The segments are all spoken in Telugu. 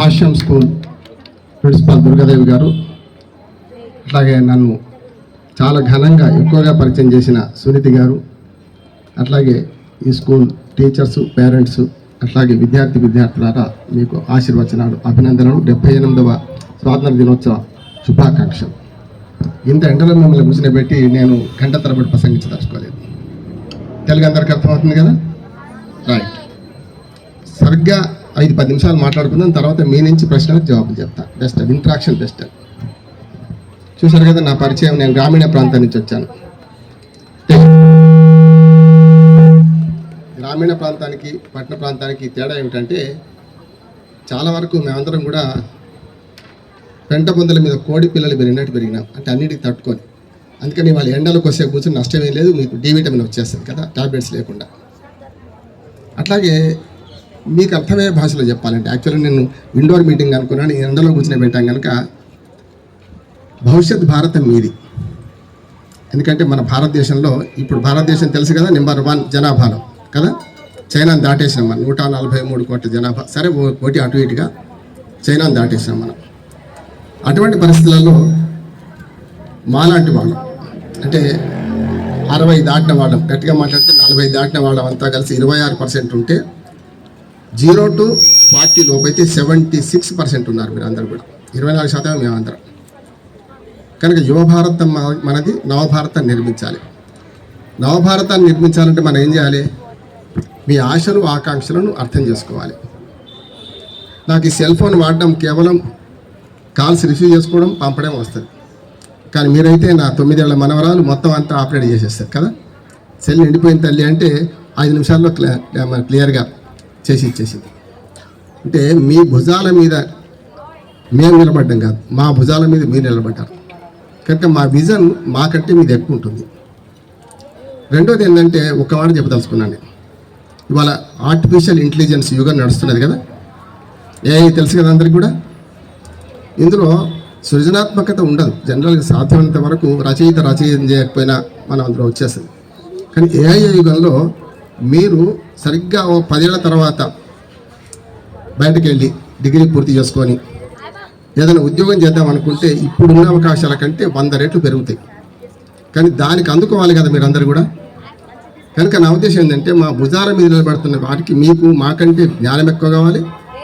భాష్యం స్కూల్ ప్రిన్సిపాల్ దుర్గాదేవి గారు. అట్లాగే నన్ను చాలా ఘనంగా ఎక్కువగా పరిచయం చేసిన సునీతి గారు. అట్లాగే ఈ స్కూల్ టీచర్స్ పేరెంట్స్ అట్లాగే విద్యార్థి విద్యార్థులారా మీకు ఆశీర్వచనాలు అభినందనలు. డెబ్బై ఎనిమిదవ స్వాతంత్ర దినోత్సవ శుభాకాంక్షలు. ఇంత ఎండలో మిమ్మల్ని కూర్చుని నేను గంట తరబడి ప్రసంగించదలుచుకోలేదు. తెలుగు అందరికీ అర్థమవుతుంది కదా? రైట్ సరిగ్గా ఐదు పది నిమిషాలు మాట్లాడుకుందాం తర్వాత మీ నుంచి ప్రశ్నలకు జవాబులు చెప్తా. బెస్ట్ ఇంట్రాక్షన్ బెస్ట్ చూశారు కదా నా పరిచయం నేను గ్రామీణ ప్రాంతం నుంచి వచ్చాను. గ్రామీణ ప్రాంతానికి పట్టణ ప్రాంతానికి తేడా ఏమిటంటే చాలా వరకు మేమందరం కూడా పెంట పొందల మీద కోడి పిల్లలు పెరిగినట్టు పెరిగినాం. అంటే అన్నిటికి తట్టుకొని. అందుకని వాళ్ళ ఎండలకు వస్తే కూర్చొని నష్టం ఏం లేదు మీకు డి విటమిన్ వచ్చేస్తుంది కదా టాబ్లెట్స్ లేకుండా. అట్లాగే మీకు అర్థమయ్యే భాషలో చెప్పాలంటే యాక్చువల్గా నేను ఇండోర్ మీటింగ్ అనుకున్నాను ఈ ఎండలో కూర్చుని పెట్టాను కనుక భవిష్యత్ భారతం మీది. ఎందుకంటే మన భారతదేశంలో ఇప్పుడు భారతదేశం తెలుసు కదా నెంబర్ వన్ జనాభాలో కదా? చైనాను దాటేసినాం మనం నూట నలభై మూడు కోట్ల జనాభా. సరే ఓ కోటి అటు ఇటుగా చైనాను దాటేసినాం మనం. అటువంటి పరిస్థితులలో మాలాంటి వాళ్ళం అంటే అరవై దాటిన వాళ్ళం గట్టిగా మాట్లాడితే నలభై దాటిన వాళ్ళం అంతా కలిసి ఇరవై ఆరు పర్సెంట్ ఉంటే జీరో టు ఫార్టీ లోపు అయితే సెవెంటీ సిక్స్ పర్సెంట్ ఉన్నారు మీరు అందరు కూడా. ఇరవై నాలుగు శాతం మేమందరం కనుక యువభారతం మనది నవభారతాన్ని నిర్మించాలి. నవభారతాన్ని నిర్మించాలంటే మనం ఏం చేయాలి? మీ ఆశలు ఆకాంక్షలను అర్థం చేసుకోవాలి. నాకు ఈ సెల్ ఫోన్ వాడడం కేవలం కాల్స్ రిసీవ్ చేసుకోవడం పంపడం వస్తుంది. కానీ మీరైతే నా తొమ్మిదేళ్ళ మనవరాలు మొత్తం అంతా ఆపరేట్ చేసేస్తారు కదా? సెల్ నిండిపోయిన తల్లి అంటే ఐదు నిమిషాల్లో క్లియర్ క్లియర్గా చేసి ఇచ్చేసింది. అంటే మీ భుజాల మీద మేము నిలబడ్డం కాదు మా భుజాల మీద మీరు నిలబడ్డారు. కనుక మా విజన్ మాకంటే మీది ఎక్కువ ఉంటుంది. రెండోది ఏంటంటే ఒక మాట చెప్పదలుచుకున్నాను నేను. ఇవాళ ఆర్టిఫిషియల్ ఇంటెలిజెన్స్ యుగం నడుస్తున్నది కదా? ఏ తెలుసు కదా అందరికి కూడా? ఇందులో సృజనాత్మకత ఉండదు. జనరల్గా సాధ్యమైనంత వరకు రచయిత రచయిత చేయకపోయినా మనం అందులో వచ్చేస్తుంది. కానీ ఏఐ యుగంలో మీరు సరిగ్గా ఓ పదేళ్ళ తర్వాత బయటకు వెళ్ళి డిగ్రీ పూర్తి చేసుకొని ఏదైనా ఉద్యోగం చేద్దాం అనుకుంటే ఇప్పుడున్న అవకాశాల కంటే వంద రెట్లు పెరుగుతాయి. కానీ దానికి అందుకోవాలి కదా మీరందరూ కూడా. కనుక నా ఉద్దేశం ఏంటంటే మా భుజాల మీద నిలబడుతున్న వాటికి మీకు మాకంటే జ్ఞానం ఎక్కువ కావాలి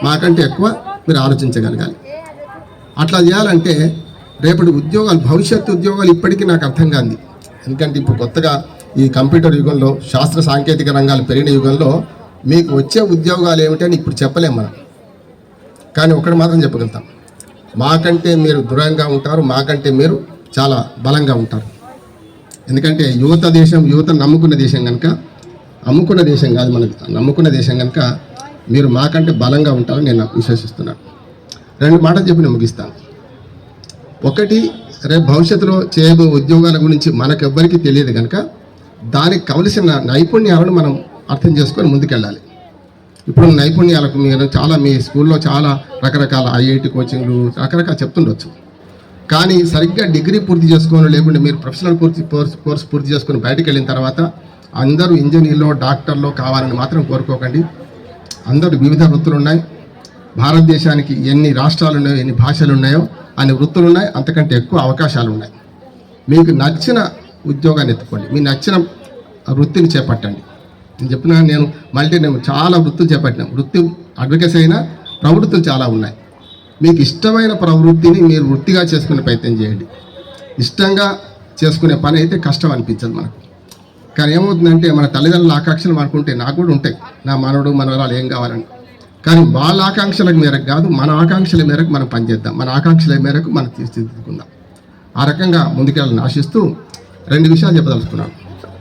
మాకంటే ఎక్కువ మీరు ఆలోచించగలగాలి. అట్లా చేయాలంటే రేపటి ఉద్యోగాలు భవిష్యత్తు ఉద్యోగాలు ఇప్పటికీ నాకు అర్థం కాంది. ఎందుకంటే ఇప్పుడు కొత్తగా ఈ కంప్యూటర్ యుగంలో శాస్త్ర సాంకేతిక రంగాలు పెరిగిన యుగంలో మీకు వచ్చే ఉద్యోగాలు ఏమిటని ఇప్పుడు చెప్పలేం మనం. కానీ ఒకటి మాత్రం చెప్పగలుగుతాం. మాకంటే మీరు దృఢంగా ఉంటారు మాకంటే మీరు చాలా బలంగా ఉంటారు. ఎందుకంటే యువత దేశం యువత నమ్ముకున్న దేశం కనుక అమ్ముకున్న దేశం కాదు మనకి నమ్ముకున్న దేశం కనుక మీరు మాకంటే బలంగా ఉంటారని నేను విశ్వసిస్తున్నాను. రెండు మాటలు చెప్పి నేను ముగిస్తాను. ఒకటి రేపు భవిష్యత్తులో చేయబో ఉద్యోగాల గురించి మనకెవ్వరికీ తెలియదు కనుక దానికి కావలసిన నైపుణ్యాలను మనం అర్థం చేసుకొని ముందుకెళ్ళాలి. ఇప్పుడు నైపుణ్యాలకు మీరు చాలా మీ స్కూల్లో చాలా రకరకాల ఐఐటి కోచింగ్లు రకరకాల చెప్తుండొచ్చు. కానీ సరిగ్గా డిగ్రీ పూర్తి చేసుకొని లేకుంటే మీరు ప్రొఫెషనల్ పూర్తి కోర్స్ పూర్తి చేసుకొని బయటకు వెళ్ళిన తర్వాత అందరూ ఇంజనీర్లో డాక్టర్లో కావాలని మాత్రం కోరుకోకండి. అందరూ వివిధ వృత్తులు ఉన్నాయి భారతదేశానికి ఎన్ని రాష్ట్రాలు ఉన్నాయో ఎన్ని భాషలు ఉన్నాయో అన్ని వృత్తులు ఉన్నాయి అంతకంటే ఎక్కువ అవకాశాలు ఉన్నాయి మీకు నచ్చిన ఉద్యోగాన్ని ఎత్తుకోండి. మీ నచ్చిన వృత్తిని చేపట్టండి. నేను చెప్పిన నేను మల్టీ నేను చాలా వృత్తులు చేపట్టినా. వృత్తి అడ్వకేసీ అయినా ప్రవృత్తులు చాలా ఉన్నాయి. మీకు ఇష్టమైన ప్రవృత్తిని మీరు వృత్తిగా చేసుకునే ప్రయత్నం చేయండి. ఇష్టంగా చేసుకునే పని అయితే కష్టం అనిపించదు మనకు. కానీ ఏమవుతుందంటే మన తల్లిదండ్రుల ఆకాంక్షలు మనకుంటే నాకు కూడా ఉంటాయి. నా మనవడు మనవరాలు ఏం కావాలని. కానీ వాళ్ళ ఆకాంక్షల మేరకు కాదు మన ఆకాంక్షల మేరకు మనం పనిచేద్దాం. మన ఆకాంక్షల మేరకు మనం తీర్చిదిద్దుకుందాం. ఆ రకంగా ముందుకెళ్ళని ఆశిస్తూ రెండు విషయాలు చెప్పదలుచుకున్నాను.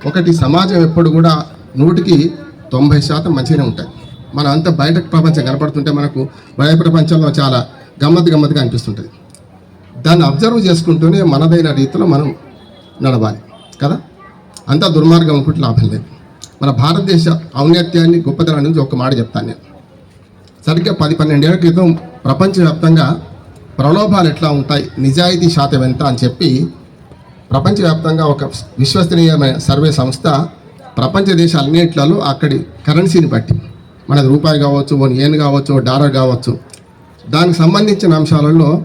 ఒకటి సమాజం ఎప్పుడు కూడా నూటికి తొంభై శాతం మంచిగానే ఉంటుంది మన అంత బయట ప్రపంచం కనపడుతుంటే మనకు బయట ప్రపంచంలో చాలా గమ్మత్తు గమ్మత్తుగా అనిపిస్తుంటుంది. దాన్ని అబ్జర్వ్ చేసుకుంటూనే మనదైన రీతిలో మనం నడవాలి కదా? అంతా దుర్మార్గం అనుకుంటే లాభం లేదు. మన భారతదేశ ఔన్నత్యాన్ని గొప్పతనాన్ని నుంచి ఒక మాట చెప్తాను నేను. సరిగ్గా పది పన్నెండేళ్ళ క్రితం ప్రపంచవ్యాప్తంగా ప్రలోభాలు ఎట్లా ఉంటాయి నిజాయితీ శాతం ఎంత అని చెప్పి ప్రపంచవ్యాప్తంగా ఒక విశ్వసనీయమైన సర్వే సంస్థ ప్రపంచ దేశాలన్నింటిలో అక్కడి కరెన్సీని బట్టి మనది రూపాయి కావచ్చు ఓ ఏన్ కావచ్చు డాలర్ కావచ్చు. దానికి సంబంధించిన అంశాలలో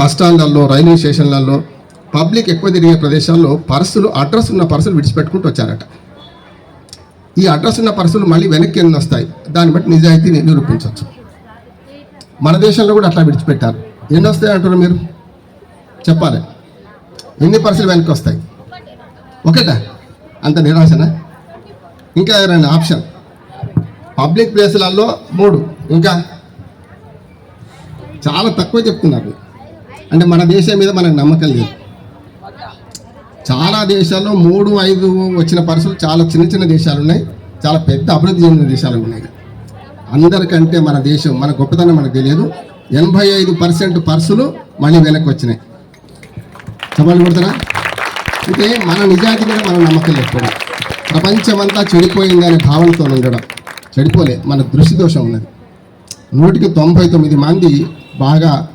బస్ స్టాండ్లలో రైల్వే స్టేషన్లలో పబ్లిక్ ఎక్కువ తిరిగే ప్రదేశాల్లో పర్సులు అడ్రస్ ఉన్న పర్సులు విడిచిపెట్టుకుంటూ వచ్చారట. ఈ అడ్రస్ ఉన్న పర్సులు మళ్ళీ వెనక్కి ఎన్ని వస్తాయి? దాన్ని బట్టి నిజాయితీ నిరూపించవచ్చు. మన దేశంలో కూడా అట్లా విడిచిపెట్టారు. ఎన్ని వస్తాయి అంటారు మీరు? చెప్పాలి. ఎన్ని పర్సులు వెనక్కి వస్తాయి? ఒకటా? అంత నిరాశనా? ఇంకా ఎవరైనా ఆప్షన్? పబ్లిక్ ప్లేసులలో మూడు. ఇంకా? చాలా తక్కువ చెప్తున్నారు. అంటే మన దేశం మీద మనకు నమ్మకం లేదు. చాలా దేశాల్లో మూడు ఐదు వచ్చిన పర్సులు చాలా చిన్న చిన్న దేశాలు ఉన్నాయి. చాలా పెద్ద అభివృద్ధి చెందిన దేశాలు ఉన్నాయి. అందరికంటే మన దేశం మన గొప్పతనం మనకు తెలియదు. ఎనభై ఐదు పర్సెంట్ పర్సులు మళ్ళీ వెనక్కి వచ్చినాయి. చెప్పాలి కొడుతున్నా అంటే మన నిజాయితీ మీద మనం నమ్మకం లేకపోవడం. ప్రపంచమంతా చెడిపోయింది అనే భావనతో ఉండడం చెడిపోలే మన దృష్టి దోషం ఉన్నది. నూటికి తొంభై తొమ్మిది మంది బాగా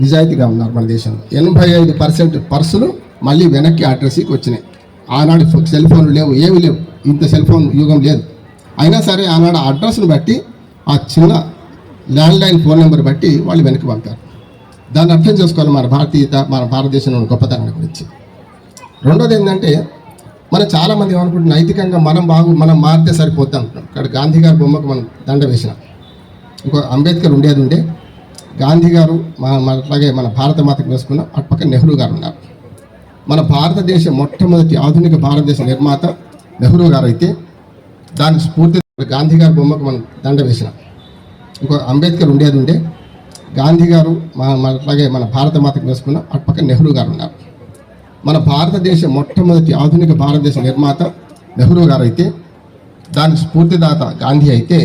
నిజాయితీగా ఉన్నారు మన దేశంలో. ఎనభై ఐదు పర్సెంట్ పర్సులు మళ్ళీ వెనక్కి అడ్రస్కి వచ్చినాయి. ఆనాడు సెల్ ఫోన్లు లేవు ఏమి లేవు. ఇంత సెల్ ఫోన్ యుగం లేదు. అయినా సరే ఆనాడు ఆ అడ్రస్ను బట్టి ఆ చిన్న ల్యాండ్లైన్ ఫోన్ నెంబర్ బట్టి వాళ్ళు వెనక్కి పంపారు. దాన్ని అర్థం చేసుకోవాలి మన భారతీయత మన భారతదేశంలో గొప్పతనం గురించి. రెండోది ఏంటంటే మనం చాలామంది ఏమనుకుంటున్నాం నైతికంగా మనం బాగు మనం మారితే సరిపోద్ది అనుకుంటాం ఇక్కడ గాంధీ గారి బొమ్మకు మనం దండ వేసినాం. ఇంకో అంబేద్కర్ ఉండేది ఉండే. గాంధీ గారు మన అట్లాగే మన భారత మాతకు వేసుకున్నాం అటుపక్క నెహ్రూ గారు ఉన్నారు. మన భారతదేశం మొట్టమొదటి ఆధునిక భారతదేశ నిర్మాత నెహ్రూ గారు అయితే దాని స్ఫూర్తి గాంధీ గారి బొమ్మకు మనం దండ వేసినాం. ఇంకో అంబేద్కర్ ఉండేది ఉండే. గాంధీ గారు మన అట్లాగే మన భారత మాతకు వేసుకున్న అటుపక్క నెహ్రూ గారు ఉన్నారు. మన భారతదేశ మొట్టమొదటి ఆధునిక భారతదేశ నిర్మాత నెహ్రూ గారు అయితే దాని స్ఫూర్తిదాత గాంధీ అయితే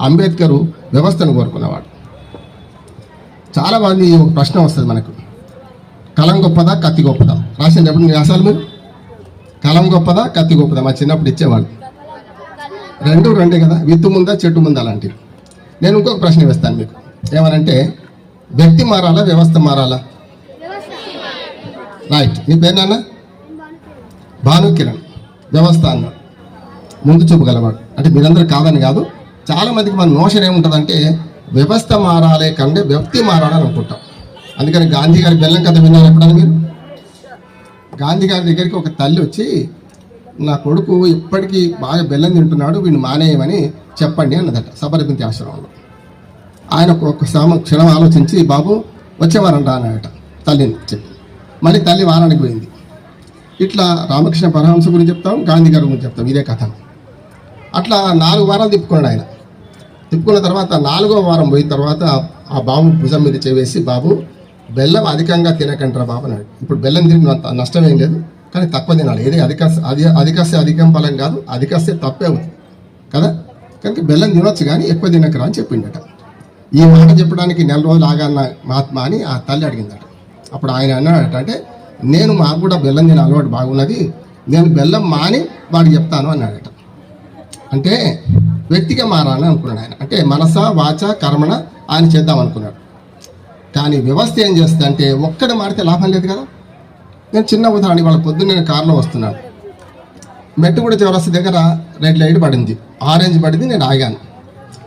అంబేద్కర్ వ్యవస్థను కోరుకున్నవాడు. చాలామంది ఒక ప్రశ్న వస్తుంది మనకు. కలం గొప్పదా కత్తి గొప్పదా? రాసిన ఎప్పుడు మీరు రాసాలి మీరు? కలం గొప్పదా కత్తి గొప్పదా? మా చిన్నప్పుడు ఇచ్చేవాళ్ళు. రెండు రెండే కదా విత్తు ముందా చెట్టు ముందా అలాంటివి నేను ఇంకొక ప్రశ్న వేస్తాను మీకు. ఏమనంటే వ్యక్తి మారాలా వ్యవస్థ మారాలా? రైట్ నీ పేరు నాన్న? భాను కిరణ్. వ్యవస్థ అన్నాడు ముందు చూపు గలవాడు అంటే మీరందరూ కాదని కాదు. చాలా మందికి మన నోషన్ ఏముంటుందంటే వ్యవస్థ మారాలే కంటే వ్యక్తి మారాలని అనుకుంటాం. అందుకని గాంధీ గారి బెల్లం కథ విన్నారు ఎప్పుడన్నా మీరు? గాంధీ గారి దగ్గరికి ఒక తల్లి వచ్చి నా కొడుకు ఇప్పటికీ బాగా బెల్లం తింటున్నాడు వీడిని మానేయమని చెప్పండి అన్నదట. సబరపింతి ఆశ్రమంలో. ఆయన ఒక- క్షమ క్షణం ఆలోచించి బాబు వచ్చేవారంట అన్నాడట. తల్లిని చెప్పి. మళ్ళీ తల్లి వారానికి పోయింది. ఇట్లా రామకృష్ణ పరహంస గురించి చెప్తాం గాంధీ గారి గురించి చెప్తాం ఇదే కథ. అట్లా నాలుగు వారాలు తిప్పుకున్నాడు ఆయన. తిప్పుకున్న తర్వాత నాలుగో వారం పోయిన తర్వాత ఆ బాబు భుజం మీద చేవేసి బాబు బెల్లం అధికంగా తినకంటారా బాబు అన్నాడు. ఇప్పుడు బెల్లం తిని నష్టం ఏం లేదు కానీ తక్కువ తినాలి. ఏది అధిక అది అధికస్తే అధికం ఫలం కాదు అధికస్తే తప్పే అవుతుంది. కదా? కనుక బెల్లం తినొచ్చు కానీ ఎక్కువ తినకరా అని చెప్పిండట. ఈ మాట చెప్పడానికి నెల రోజులు ఆగన్న మహాత్మ అని ఆ తల్లి అడిగిందట. అప్పుడు ఆయన అన్నాడట అంటే నేను మాకు కూడా బెల్లం తిన అలవాటు బాగున్నది. నేను బెల్లం మాని వాడికి చెప్తాను అన్నాడట. అంటే వ్యక్తిగా మారాలని అనుకున్నాడు ఆయన. అంటే మనస వాచ కర్మణ ఆయన చేద్దాం అనుకున్నాడు. కానీ వ్యవస్థ ఏం చేస్తుంది అంటే ఒక్కడే మారితే లాభం లేదు కదా. నేను చిన్న ఉదాహరణ వాళ్ళ పొద్దున్న నేను కారులో వస్తున్నాను. మెట్టుగూడ చౌరస్తా దగ్గర రెడ్ లైట్ పడింది. ఆరెంజ్ పడింది నేను ఆగాను.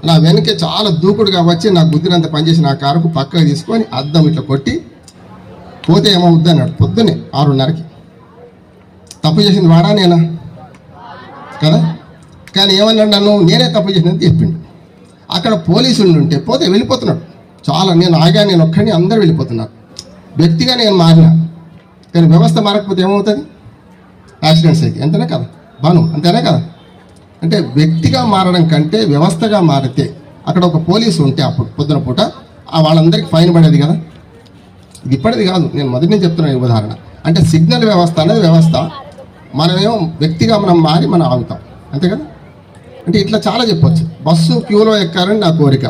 నా వెనకే చాలా దూకుడుగా వచ్చి నా గుద్దినంత పనిచేసి నా కారుకు పక్కకు తీసుకొని అద్దం ఇట్లా కొట్టి పోతే ఏమవుద్ది అన్నాడు. పొద్దున్నే ఆరున్నరకి. తప్పు చేసింది వాడా నేనా? కదా? కానీ ఏమన్నాడు నన్ను? నేనే తప్పు చేసినది చెప్పిండు. అక్కడ పోలీసులు ఉంటే పోతే వెళ్ళిపోతున్నాడు. చాలా నేను ఆగా నేను ఒక్కడిని అందరూ వెళ్ళిపోతున్నారు. వ్యక్తిగా నేను మారినా. కానీ వ్యవస్థ మారకపోతే ఏమవుతుంది? యాక్సిడెంట్స్ అయితే ఎంతనే కదా? బాను అంతేనే కదా? అంటే వ్యక్తిగా మారడం కంటే వ్యవస్థగా మారితే అక్కడ ఒక పోలీసు ఉంటే అప్పుడు పొద్దున పూట ఆ వాళ్ళందరికీ ఫైన్ పడేది కదా? ఇది ఇప్పటిది కాదు. నేను మొదటి నుంచి చెప్తున్నాను ఈ ఉదాహరణ. అంటే సిగ్నల్ వ్యవస్థ అనేది వ్యవస్థ. మనమేమో వ్యక్తిగా మనం మారి మనం ఆగుతాం. అంతే కదా? అంటే ఇట్లా చాలా చెప్పొచ్చు. బస్సు క్యూలో ఎక్కాలని నా కోరిక.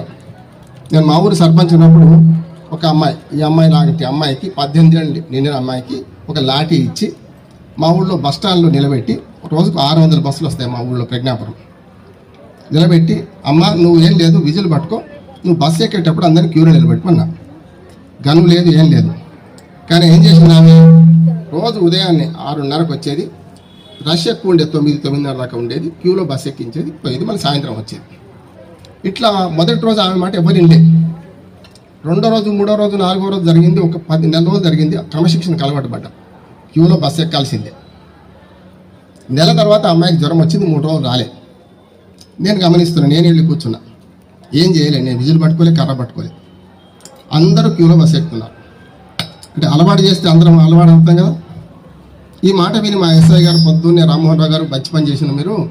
నేను మా ఊరు సర్పంచ్ ఉన్నప్పుడు ఒక అమ్మాయి ఈ అమ్మాయి లాంటి అమ్మాయికి పద్దెనిమిది ఏళ్ళు నిండిన అమ్మాయికి ఒక లాఠీ ఇచ్చి మా ఊళ్ళో బస్ స్టాండ్లో నిలబెట్టి రోజుకు ఆరు వందల బస్సులు వస్తాయి మా ఊళ్ళో ప్రజ్ఞాపురం. నిలబెట్టి అమ్మ నువ్వు ఏం లేదు విజులు పట్టుకో నువ్వు బస్సు ఎక్కేటప్పుడు అందరినీ క్యూలో నిలబెట్టుకున్నా గను లేదు ఏం లేదు. కానీ ఏం చేసింది ఆమె? రోజు ఉదయాన్నే ఆరున్నరకు వచ్చేది. రష్ ఎక్కువ ఉండేది తొమ్మిది తొమ్మిదిన్నర దాకా ఉండేది. క్యూలో బస్సు ఎక్కించేది. పోయేది మళ్ళీ సాయంత్రం వచ్చేది. ఇట్లా మొదటి రోజు ఆమె మాట ఎవరు ఇండే రెండో రోజు మూడో రోజు నాలుగో రోజు జరిగింది. ఒక పది నెల రోజు జరిగింది. క్రమశిక్షణకు అలవాటు పడ్డా. క్యూలో బస్సు ఎక్కాల్సిందే. నెల తర్వాత అమ్మాయికి జ్వరం వచ్చింది మూడు రోజులు రాలే. నేను గమనిస్తున్నా నేను వెళ్ళి కూర్చున్నా. ఏం చేయలే నేను విజులు పట్టుకోలే కర్ర పట్టుకోలే. అందరూ క్యూలో బస్ ఎక్కుతున్నారు. అంటే అలవాటు చేస్తే అందరం అలవాటు అవుతాం కదా. ఈ మాట విని మా ఎస్ఐ గారు పొద్దున్నే రామ్మోహన్ రావు గారు మంచి పని చేసిన మీరు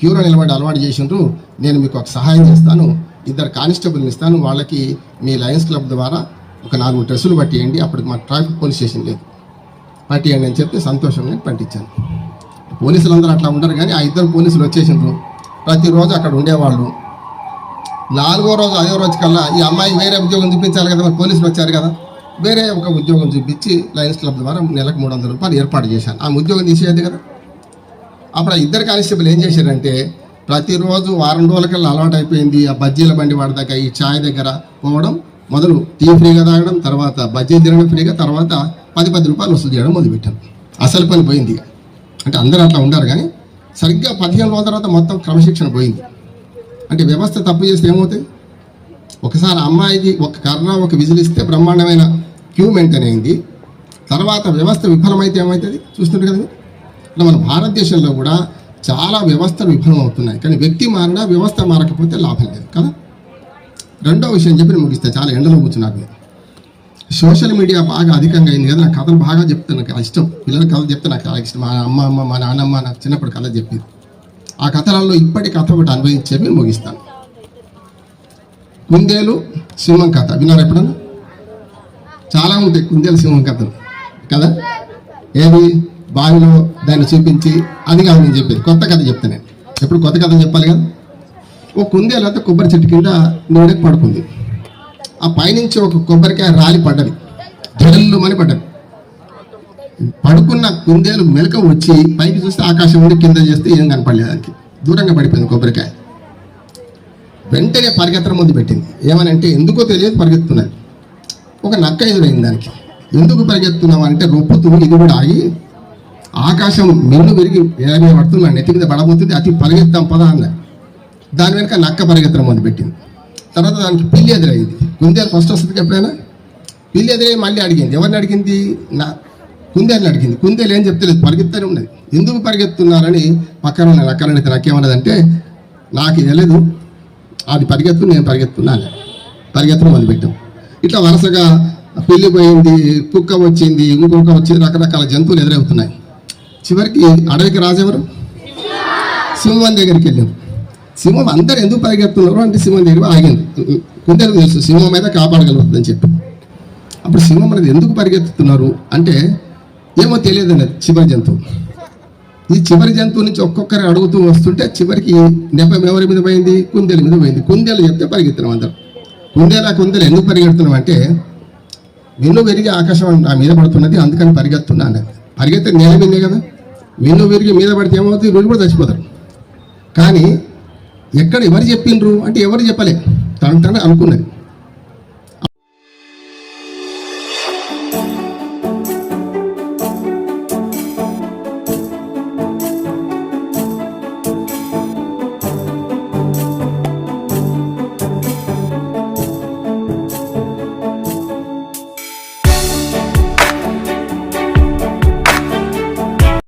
క్యూలో నిలబడి అలవాటు చేసిండ్రు. నేను మీకు ఒక సహాయం చేస్తాను. ఇద్దరు కానిస్టేబుల్ని ఇస్తాను. వాళ్ళకి మీ లయన్స్ క్లబ్ ద్వారా ఒక నాలుగు డ్రెస్సులు పట్టియండి. అప్పటికి మా ట్రాఫిక్ పోలీస్ స్టేషన్ లేదు. పట్టియండి అని చెప్తే సంతోషంగా పట్టించాను పోలీసులు అందరూ అట్లా ఉండరు కానీ ఆ ఇద్దరు పోలీసులు వచ్చేసిండ్రు. ప్రతిరోజు అక్కడ ఉండేవాళ్ళు. నాలుగో రోజు ఐదో రోజు కల్లా ఈ అమ్మాయి వేరే ఉద్యోగం చూపించాలి కదా మరి పోలీసులు వచ్చారు కదా. వేరే ఒక ఉద్యోగం చూపించి లయన్స్ క్లబ్ ద్వారా నెలకు మూడు వందల రూపాయలు ఏర్పాటు చేశాను ఆ ఉద్యోగం తీసేది కదా. అప్పుడు ఆ ఇద్దరు కానిస్టేబుల్ ఏం చేశారంటే ప్రతిరోజు వారం రోజులకల్లా అలవాటు అయిపోయింది. ఆ బజ్జీల బండి వాడి దగ్గర ఈ ఛాయ్ దగ్గర పోవడం మొదలు టీ ఫ్రీగా తాగడం తర్వాత బజ్జీ తినడం ఫ్రీగా తర్వాత పది పది రూపాయలు వసూలు చేయడం మొదలుపెట్టాను అసలు పని పోయింది ఇక. అంటే అందరూ అట్లా ఉండరు కానీ సరిగ్గా పదిహేను రోజుల తర్వాత మొత్తం క్రమశిక్షణ పోయింది. అంటే వ్యవస్థ తప్పు చేస్తే ఏమవుతుంది ఒకసారి అమ్మాయికి ఒక కర్ర ఒక విజిలిస్తే బ్రహ్మాండమైన క్యూ మెయింటైన్ అయింది. తర్వాత వ్యవస్థ విఫలమైతే ఏమవుతుంది? చూస్తుంటే కదా ఇట్లా మన భారతదేశంలో కూడా చాలా వ్యవస్థలు విఫలమవుతున్నాయి. కానీ వ్యక్తి మారినా వ్యవస్థ మారకపోతే లాభం లేదు కదా? రెండో విషయం చెప్పి నేను ముగిస్తే. చాలా ఎండలో కూర్చున్నారు మీరు. సోషల్ మీడియా బాగా అధికంగా అయింది కదా నాకు కథలు బాగా చెప్తే నాకు ఇష్టం. పిల్లల కథలు చెప్తే నాకు చాలా ఇష్టం. మా అమ్మ అమ్మ మా నాన్నమ్మ నాకు చిన్నప్పుడు కథ చెప్పింది. ఆ కథలలో ఇప్పటి కథ ఒకటి అనుభవించేవి ముగిస్తాను. కుందేలు సింహం కథ. విన్నారు ఎప్పుడన్నా? చాలా ఉంటాయి కుందేలు సింహం కథలు. కదా? ఏది? బావిలో దాన్ని చూపించి అది కాదు నేను చెప్పేది. కొత్త కథ చెప్తాను నేను. ఎప్పుడు కొత్త కథ చెప్పాలి కదా? ఓ కుందేలు అయితే కొబ్బరి చెట్టు కింద నీడకి పడుకుంది. ఆ పైనుంచి ఒక కొబ్బరికాయ రాలి పడ్డది. ధడల్లుమని పడ్డది. పడుకున్న కుందేలు మెలక వచ్చి పైకి చూస్తే ఆకాశం ఉండి కింద చేస్తే ఏం కనపడలేదు దానికి. దూరంగా పడిపోయింది కొబ్బరికాయ. వెంటనే పరిగెత్తడం ముందు పెట్టింది. ఏమని అంటే ఎందుకో తెలియదు పరిగెత్తున్నది ఒక నక్క ఎదురైంది దానికి. ఎందుకు పరిగెత్తున్నావు అంటే రొప్పుతూ ఇది కూడా ఆగి ఆకాశం మిన్ను విరిగి ఏదైనా పడుతున్నాడు నెత్తి మీద పడబోతుంది అతి పరిగెత్తాం పదా అన్నది. దాని వెనుక నక్క పరిగెత్తడం ముందు పెట్టింది. తర్వాత దానికి పిల్లి ఎదురైంది కుందేలు ఫస్ట్ వస్తుంది ఎప్పుడైనా? పిల్లి ఎదురై మళ్ళీ అడిగింది. ఎవరిని అడిగింది? నా కుందేలు అడిగింది. కుందేలు ఏం చెప్తలేదు. పరిగెత్తనే ఉన్నది. ఎందుకు పరిగెత్తున్నారని పక్కన ఉన్న నక్కలని నాకేమన్నదంటే నాకు ఇది తెలియదు అది పరిగెత్తు నేను పరిగెత్తున్నాను పరిగెత్తడం మొదలుపెట్టాం. ఇట్లా వరుసగా పిల్లి పోయింది కుక్క వచ్చింది ఇంకొక వచ్చింది రకరకాల జంతువులు ఎదురవుతున్నాయి. చివరికి అడవికి రాజెవరు? సింహం దగ్గరికి వెళ్ళాం. సింహం అందరు ఎందుకు పరిగెత్తున్నారు అంటే సింహం దగ్గర ఆగింది. కుందేలు తెలుసు సింహం మీద కాపాడగలుగుతుందని చెప్పి. అప్పుడు సింహం అనేది ఎందుకు పరిగెత్తుతున్నారు అంటే ఏమో తెలియదు అనేది చివరి జంతువు. ఈ చివరి జంతువు నుంచి ఒక్కొక్కరు అడుగుతూ వస్తుంటే చివరికి నెపం ఎవరి మీద పోయింది? కుందేలు మీద పోయింది. కుందేలు చెప్తే పరిగెత్తున్నాం అందరం. కుందేలా కుందేలు ఎందుకు పరిగెడుతున్నాం అంటే విన్ను విరిగి ఆకాశం నా మీద పడుతున్నది అందుకని పరిగెత్తున్నా అనేది పరిగెత్తే నేల మీదే కదా. విన్ను విరిగి మీద పడితే ఏమవుతుంది? వీళ్ళు కూడా చచ్చిపోతారు. కానీ ఎక్కడ ఎవరు చెప్పిండ్రు? అంటే ఎవరు చెప్పలే? తను తన అనుకున్నది.